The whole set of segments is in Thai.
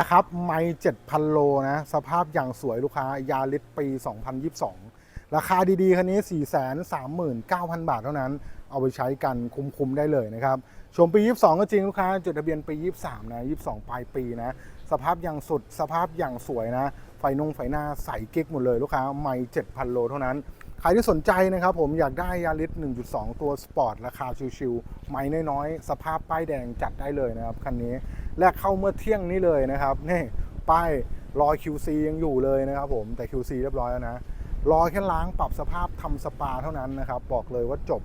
นะครับไม่7,000โลนะ สภาพอย่างสวยลูกค้ายาริสปี 2022 ราคาดีๆ คันนี้ 439,000 บาทเท่านั้น เอาไปใช้กันคุ้มๆ ได้เลยนะครับชมปี 22 ก็จริงลูกค้า จดทะเบียนปี 23 นะ 22 ปลายปีนะ สภาพอย่างสุดสภาพอย่างสวยนะ ไฟนงไฟหน้าใสเก๊กหมดเลยลูกค้าไม่7,000 โลเท่านั้นใครที่สนใจนะครับผมอยากได้ยาริส1.2 ตัวสปอร์ตราคาชิวๆไม่น้อยๆ สภาพป้ายแดงจัดได้เลยนะครับ คันนี้ แรกเข้าเมื่อเที่ยงนี้เลยนะครับนี่ป้ายรอ QC ยังอยู่เลยนะครับผมแต่ QC เรียบร้อยแล้วนะรอแค่ล้างปรับสภาพทำสปาเท่านั้นนะครับบอกเลยว่าจบ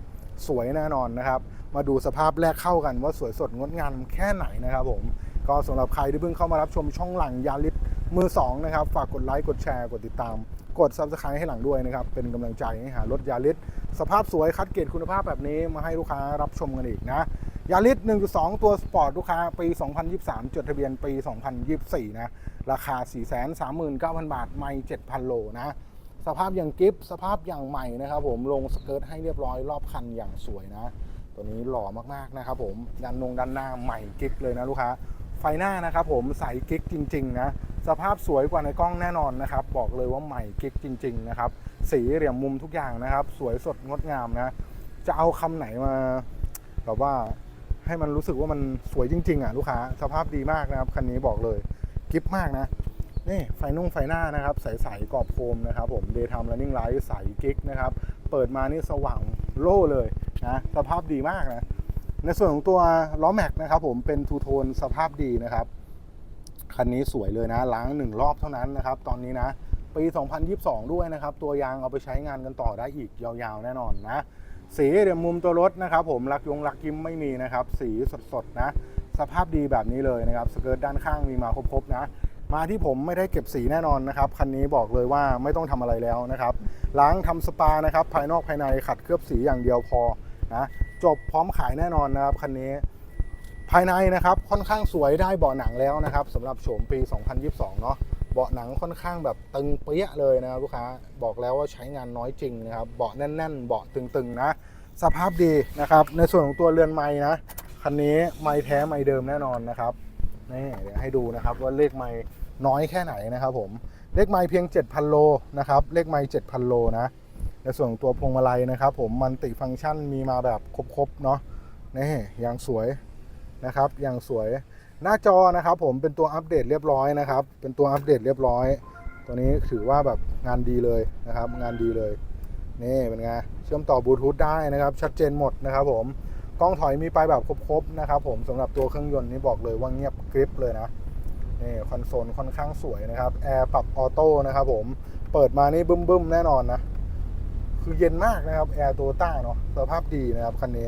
สวยแน่นอนนะครับ มาดูสภาพแรกเข้ากันว่าสวยสดงดงามแค่ไหนนะครับผมก็สำหรับใครที่เพิ่งเข้ามารับชมช่องหลังยาลิสมือ2นะครับฝากกดไลค์กดแชร์กดติดตาม กด Subscribe ให้หลังด้วยนะครับเป็นกำลังใจให้หารถยาลิสสภาพสวยคัดเกรดคุณภาพแบบนี้มาให้ลูกค้ารับชมกันอีกนะ ยาริส1.2 ตัวสปอร์ตลูกค้าปี 2023 จดทะเบียนปี 2024 นะ ราคา 439,000 บาท ไม่ 7,000 โลนะ สภาพอย่างกิฟสภาพอย่างใหม่นะครับผม ลงสเกิร์ตให้เรียบร้อยรอบคันอย่างสวยนะ ตัวนี้หล่อมากๆนะครับผมด้านนงด้านหน้าใหม่กิ๊กเลยนะลูกค้า ไฟหน้านะครับผมใสกิ๊กจริง ๆ นะ สภาพสวยกว่าในกล้องแน่นอนนะครับ บอกเลยว่าใหม่กิ๊กจริง ๆ นะครับ สีเหลี่ยมมุมทุกอย่างนะครับ สวยสดงดงามนะ จะเอาคำไหนมาแบบว่า ให้มันรู้สึกว่ามันสวยจริง ๆ อะ ลูกค้าสภาพดีมากนะครับ คันนี้บอกเลยกิฟมากนะนี่ไฟนุ่งไฟหน้านะครับ ใสๆกรอบโคมนะครับผม Daytime Running Light ใสกิ๊กนะครับ เปิดมานี่สว่างโล่เลยนะสภาพดีมากนะ ในส่วนของตัวล้อแม็กนะครับผมเป็นทูโทนสภาพดีนะครับคันนี้สวยเลยนะ ล้างหนึ่งรอบเท่านั้นนะครับ ตอนนี้นะปี 2022 ด้วยนะครับ ตัวยางเอาไปใช้งานกันต่อได้อีกยาวๆ แน่นอนนะ สีเดี๋ยวมุมตัวรถนะครับผมลักยงลักยิ้มไม่มีนะครับ สีสดๆนะ สภาพดีแบบนี้เลยนะครับสเกิร์ตด้านข้างมีมาครบๆนะ มาที่ผมไม่ได้เก็บสีแน่นอนนะครับคันนี้บอกเลยว่าไม่ต้องทำอะไรแล้วนะครับ ล้างทำสปานะครับภายนอกภายในขัดเคลือบสีอย่างเดียวพอนะจบพร้อมขายแน่นอนนะครับคันนี้ภายในนะครับค่อนข้างสวยได้เบาะหนังแล้วนะครับสำหรับโฉมปี 2022 เนาะ เบาะหนังค่อนข้างแบบตึงเปี้ยเลยนะครับลูกค้าบอกแล้วว่าใช้งานน้อยจริงนะครับเบาะแน่น ๆ เบาะตึงๆนะสภาพดีนะครับ ในส่วนของตัวเรือนไม้นะคันนี้ไม้แท้ไม้เดิมแน่นอนนะครับนี่เดี๋ยวให้ดูนะครับว่าเลขไม้น้อยแค่ไหนนะครับผมเลขไม้เพียง 7,000 โลนะครับเลขไม้7,000 โลนะในส่วนของตัวพวงมาลัยนะครับ ผมมันติฟังก์ชันมีมาแบบครบๆเนาะนี่อย่างสวยนะครับอย่างสวย หน้าจอนะครับผมเป็นตัวอัปเดตเรียบร้อยนะครับ เป็นตัวอัปเดตเรียบร้อย ตัวนี้ถือว่าแบบงานดีเลยนะครับ งานดีเลย นี่เป็นไง เชื่อมต่อบลูทูธได้นะครับ ชัดเจนหมดนะครับผมกล้องถอยมีไปแบบครบๆนะครับผมสำหรับตัวเครื่องยนต์นี่บอกเลยว่าเงียบกริบเลยนะนี่คอนโซลค่อนข้างสวยนะครับแอร์ปรับออโต้นะครับผมเปิดมานี่บึ้มๆแน่นอนนะคือเย็นมากนะครับแอร์โตต้าเนาะสภาพดีนะครับคันนี้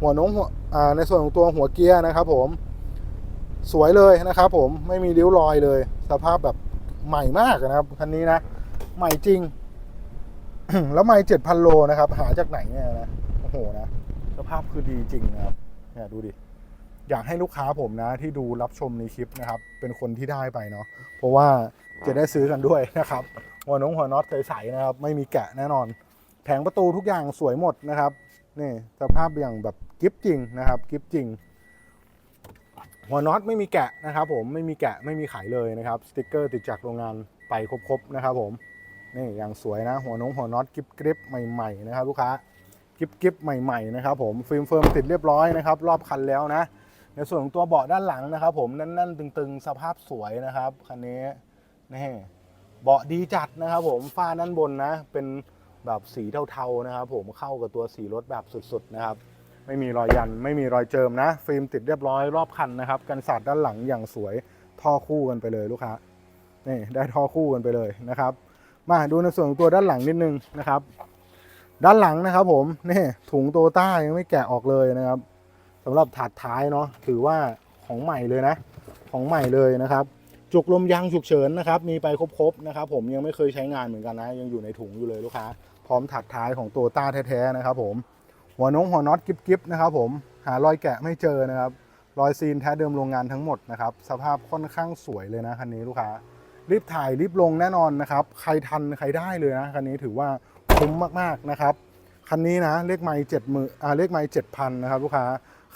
หัวน้องหัวในส่วนของตัวหัวเกียร์นะครับผม สวยเลยนะครับผมไม่มีริ้วรอยเลย สภาพแบบใหม่มากนะครับคันนี้นะ ใหม่จริง แล้วไม่เจ็ดพันโลนะครับ หาจากไหนเนี่ยนะโอ้โหนะสภาพคือดีจริงนะครับเนี่ยดูดิอยากให้ลูกค้าผมนะ ที่ดูรับชมในคลิปนะครับ เป็นคนที่ได้ไปเนาะเพราะว่าจะได้ซื้อกันด้วยนะครับหัวน้องหัวน็อตใสๆนะครับ ไม่มีแกะแน่นอน แผงประตูทุกอย่างสวยหมดนะครับนี่สภาพอย่างแบบกิฟจริงนะครับกิฟจริง หัวน็อตไม่มีแกะนะครับผมไม่มีแกะไม่มีไขเลยนะครับสติกเกอร์ติดจากโรงงานไปครบๆนะครับผมนี่อย่างสวยนะ หัวนงหัวน็อตกิฟกริปใหม่ๆนะครับลูกค้ากิฟกิฟใหม่ๆนะครับผมฟิล์มเฟิร์มติดเรียบร้อยนะครับรอบคันแล้วนะในส่วนของตัวเบาะด้านหลังนะครับ ผมแน่นๆตึงๆ สภาพสวยนะครับคันนี้นี่เบาะดีจัดนะครับ ผมฝ้าด้านบนนะ เป็นแบบสีเทาๆนะครับ ผมเข้ากับตัวสีรถแบบสุดๆนะครับ ไม่มีรอยยัน ไม่มีรอยเจิมนะ ฟิล์มติดเรียบร้อยรอบคันนะครับ กันสาดด้านหลังอย่างสวยท่อคู่กันไปเลยลูกค้านี่ได้ท่อคู่กันไปเลยนะครับ มาดูในส่วนของตัวด้านหลังนิดนึงนะครับ ด้านหลังนะครับ ผมนี่ถุงโตต้ายังไม่แกะออกเลยนะครับสำหรับถาดท้ายเนาะถือว่าของใหม่เลยนะ ของใหม่เลยนะครับ จุกลมยางฉุกเฉินนะครับ มีไปครบๆนะครับ ผมยังไม่เคยใช้งานเหมือนกันนะ ยังอยู่ในถุงอยู่เลยลูกค้า พร้อมถัดท้ายของโตต้าแท้ๆนะครับ ผม หัวน้องหัวน็อตกิ๊บๆนะครับผมหารอยแกะไม่เจอนะครับ รอยซีนแท้เดิมโรงงานทั้งหมดนะครับ สภาพค่อนข้างสวยเลยนะคันนี้ลูกค้า รีบถ่ายรีบลงแน่นอนนะครับ ใครทันใครได้เลยนะคันนี้ถือว่าคุ้มมากๆนะครับ คันนี้นะเลขไม้เจ็ดหมื่นอ่าเลขไม้เจ็ดพันนะครับลูกค้า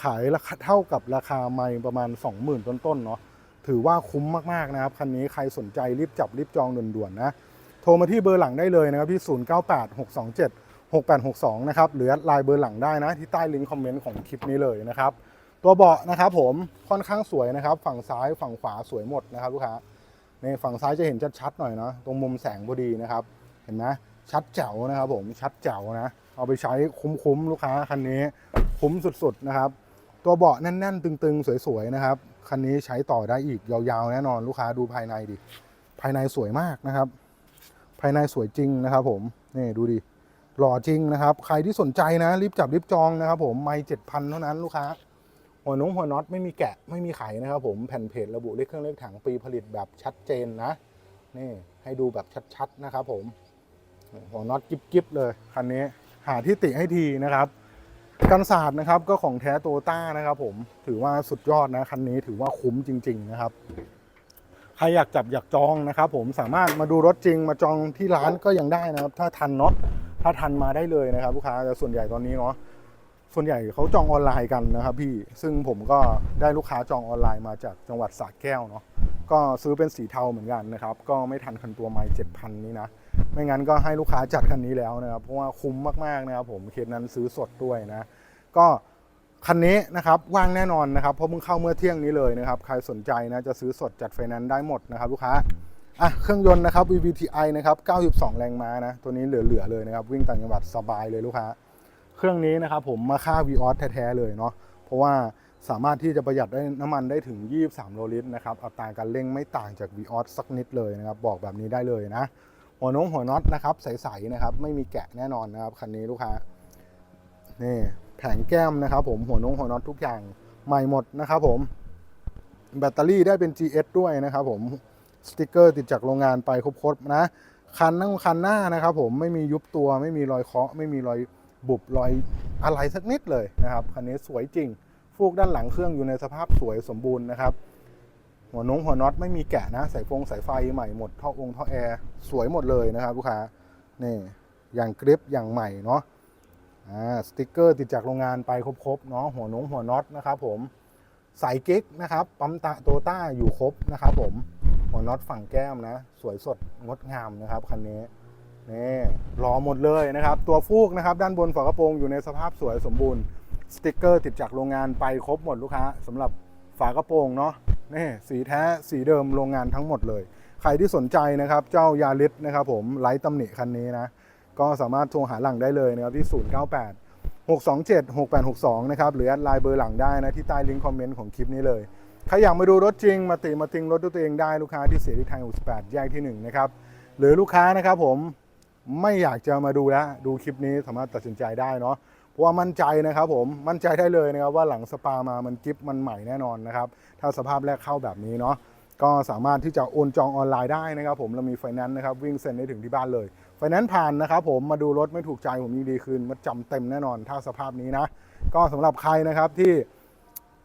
ขายราคาเท่ากับราคาไม้ประมาณ 20,000 ต้นๆเนาะถถือว่าคุ้มมากๆนะครับคันนี้ใครสนใจรีบจับรีบจองด่วนๆนะ โทรมาที่เบอร์หลังได้เลยนะครับที่ 098627 6862 นะครับ หรือดลน์เบอร์หลังได้นะ ที่ใต้ลิงก์คอมเมนต์ของคลิปนี้เลยนะครับ ตัวเบาะนะครับผมค่อนข้างสวยนะครับ ฝั่งซ้ายฝั่งขวาสวยหมดนะครับลูกค้าในฝั่งซ้ายจะเห็นชัดๆหน่อยเนาะตรงมุมแสงพอดีนะครับ เห็นไหมชัดแจ๋วนะครับผมชัดแจ๋วนะ เอาไปใช้คุ้มๆลูกค้าคันนี้คุ้มสุดๆนะครับ ตัวเบาะแน่นๆ ตึงๆ สวยๆนะครับคันนี้ใช้ต่อได้อีกยาวๆ แน่นอนลูกค้าดูภายในดิภายในสวยมากนะครับ ภายในสวยจริงนะครับผมนี่ดูดิ หล่อจริงนะครับ ใครที่สนใจนะ รีบจับรีบจองนะครับผมไม่เจ็ดพันเท่านั้นลูกค้า หัวนุ่งหัวน็อตไม่มีแกะไม่มีไขนะครับผมแผ่นเพจระบุเลขเครื่องเลขถังปีผลิตแบบชัดเจนนะ นี่ให้ดูแบบชัดๆนะครับผม หัวน็อตกิบๆเลยคันนี้หาที่ติให้ทีนะครับกันศาสตร์นะครับก็ของแท้โตต้านะครับ ผมถือว่าสุดยอดนะคันนี้ถือว่าคุ้มจริง ๆ นะครับใครอยากจับอยากจองนะครับ ผมสามารถมาดูรถจริงมาจองที่ร้านก็ยังได้นะครับ ถ้าทันเนาะ ถ้าทันมาได้เลยนะครับลูกค้าแต่ส่วนใหญ่ตอนนี้เนาะส่วนใหญ่เขาจองออนไลน์กันนะครับพี่ซึ่งผมก็ได้ลูกค้าจองออนไลน์มาจากจังหวัดสระแก้วเนาะก็ซื้อเป็นสีเทาเหมือนกันนะครับ ก็ไม่ทันคันตัวไม่เจ็ดพันนี้นะ ไม่งั้นก็ให้ลูกค้าจัดคันนี้แล้วนะครับ เพราะว่าคุ้มมากๆนะครับผมเคสนั้นซื้อสดด้วยนะ ก็คันนี้นะครับว่างแน่นอนนะครับ เพราะเพิ่งเข้าเมื่อเที่ยงนี้เลยนะครับ ใครสนใจนะจะซื้อสดจัดไฟแนนซ์ได้หมดนะครับ ลูกค้า อะเครื่องยนต์นะครับ VVTi นะครับ 92 แรงม้านะ ตัวนี้เหลือๆเลยนะครับ วิ่งต่างจังหวัดสบายเลยลูกค้า เครื่องนี้นะครับผมมาค่า v ีออสแท้ๆเลยเนาะ เพราะว่าสามารถที่จะประหยัดได้น้ำมันได้ถึง 23 โลลิตรนะครับ อัตราการเร่งไม่ต่างจาก v ีออสสักนิดเลยนะครับ บอกแบบนี้ได้เลยนะ หัวน้องหัวน็อตนะครับใสๆนะครับ ไม่มีแกะแน่นอนนะครับคันนี้ลูกค้า นี่แผงแก้มนะครับผมหัวน้องหัวน็อตทุกอย่างใหม่หมดนะครับผม แบตเตอรี่ได้เป็น GS ด้วยนะครับผม สติกเกอร์ติดจากโรงงานไปครบๆนะคันนั่งคันหน้านะครับผมไม่มียุบตัวไม่มีรอยเคาะไม่มีรอยบุบรอยอะไรสักนิดเลยนะครับคันนี้สวยจริง ฟูกด้านหลังเครื่องอยู่ในสภาพสวยสมบูรณ์นะครับหัวนงหัวน็อตไม่มีแกะนะสายฟงสายไฟใหม่หมดท่อองค์ท่อแอร์สวยหมดเลยนะครับลูกค้านี่อย่างกริปอย่างใหม่เนาะอ่าสติกเกอร์ติดจากโรงงานไปครบๆเนาะหัวนงหัวน็อตนะครับผมสายกิ๊กนะครับปั๊มตะโตต้าอยู่ครบนะครับผม หัวน็อตฝั่งแก้มนะ สวยสดงดงามนะครับคันนี้นี่รอหมดเลยนะครับ ตัวฟูกนะครับ ด้านบนฝากระโปรงอยู่ในสภาพสวยสมบูรณ์สติกเกอร์ติดจากโรงงานไปครบหมดลูกค้าสำหรับฝากระโปรงเนาะนี่สีแท้สีเดิมโรงงานทั้งหมดเลย ใครที่สนใจนะครับเจ้ายาริสนะครับผมไร้ตำหนิคันนี้นะ ก็สามารถโทรหาหลังได้เลยนะครับที่ 098 627 6862 นะครับ หรือแอดไลน์เบอร์หลังได้นะ ที่ใต้ลิงก์คอมเมนต์ของคลิปนี้เลย ใครอยากมาดูรถจริงมาติมาติงรถด้วยตัวเองได้ลูกค้าที่เสรีไทย68แยกที่1นะครับหรือลูกค้านะครับผมไม่อยากจะมาดูแล้วดูคลิปนี้สามารถตัดสินใจได้เนาะเพราะว่ามั่นใจนะครับผมมั่นใจได้เลยนะครับว่าหลังสปามามันกิฟมันใหม่แน่นอนนะครับถ้าสภาพแรกเข้าแบบนี้เนาะก็สามารถที่จะโอนจองออนไลน์ได้นะครับผมเรามีไฟแนนซ์นะครับวิ่งเซ็นได้ถึงที่บ้านเลยไฟแนนซ์ผ่านนะครับผมมาดูรถไม่ถูกใจผมยินดีคืนมาจำเต็มแน่นอนถ้าสภาพนี้นะ ก็สำหรับใครนะครับที่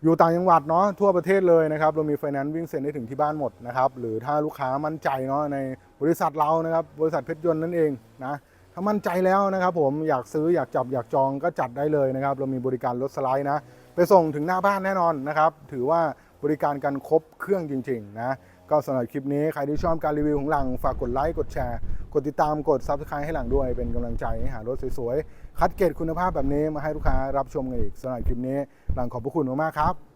อยู่ต่างจังหวัดเนาะทั่วประเทศเลยนะครับเรามีไฟแนนซ์วิ่งเซ็นได้ถึงที่บ้านหมดนะครับหรือถ้าลูกค้ามั่นใจเนาะในบริษัทเรานะครับบริษัทเพชรยนต์นั่นเองนะถ้ามั่นใจแล้วนะครับผมอยากซื้ออยากจับอยากจองก็จัดได้เลยนะครับ เรามีบริการรถสไลด์นะไปส่งถึงหน้าบ้านแน่นอนนะครับ ถือว่าบริการกันครบเครื่องจริงๆนะก็สำหรับคลิปนี้ใครที่ชอบการรีวิวของหลังฝากกดไลค์กดแชร์ กดติดตามกดซับสไครต์ให้หลังด้วยเป็นกำลังใจให้หารถสวยๆ คัดเกรดคุณภาพแบบนี้มาให้ลูกค้ารับชมกันอีกสำหรับคลิปนี้ หลังขอบพระคุณมากๆครับ